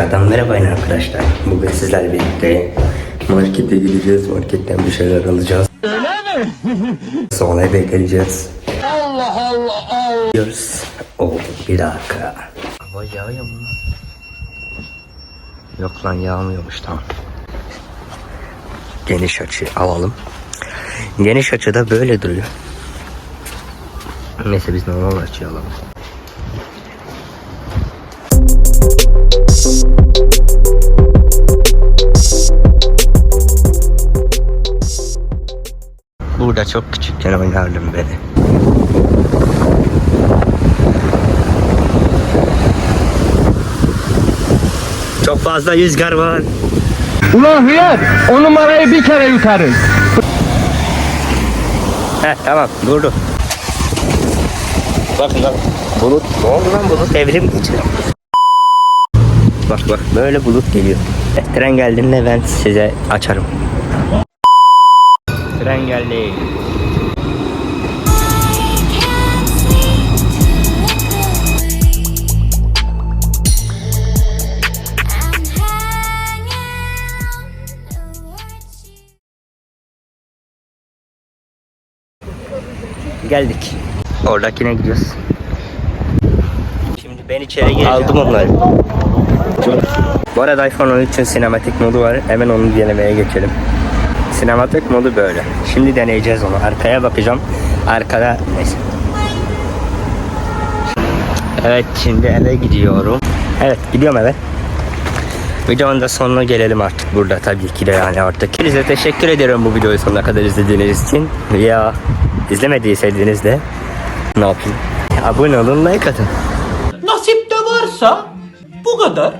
Adam merhaba arkadaşlar. Bugün sizlerle birlikte markete gideceğiz. Marketten bir şeyler alacağız. Öyle mi? Sonra eve geleceğiz. Allah Allah Allah. Diyoruz. Oh bir dakika. Hava yağıyor mu? Yok lan yağmıyormuş tamam. Geniş açı alalım. Geniş açıda böyle duruyor. Neyse biz normal açı alalım. Burada çok küçükken oynardım beni. Çok fazla rüzgar var. Ulan hıyar o numarayı bir kere yutarız. Heh tamam durdu. Bakın bak. Bulut. Ne oldu lan bulut? Evrim geçiyor. Bak bak böyle bulut geliyor. Eh, tren geldiğinde ben size açarım. Tren geldi. Geldik. Oradakine gidiyoruz. Şimdi ben içeri gireceğim. Aldım onları. Bu arada iPhone 13'ün sinematik modu var. Hemen onu denemeye geçelim. Sinematik modu böyle. Şimdi deneyeceğiz onu. Arkaya bakacağım. Arkada neyse. Evet şimdi eve gidiyorum. Evet gidiyorum eve. Videonun da sonuna gelelim artık burada tabii ki de yani artık. Size teşekkür ederim bu videoyu sonuna kadar izlediğiniz için. Ya izlemediyseniz de ne yapayım? Abone olun like atın. Nasip de varsa bu kadar.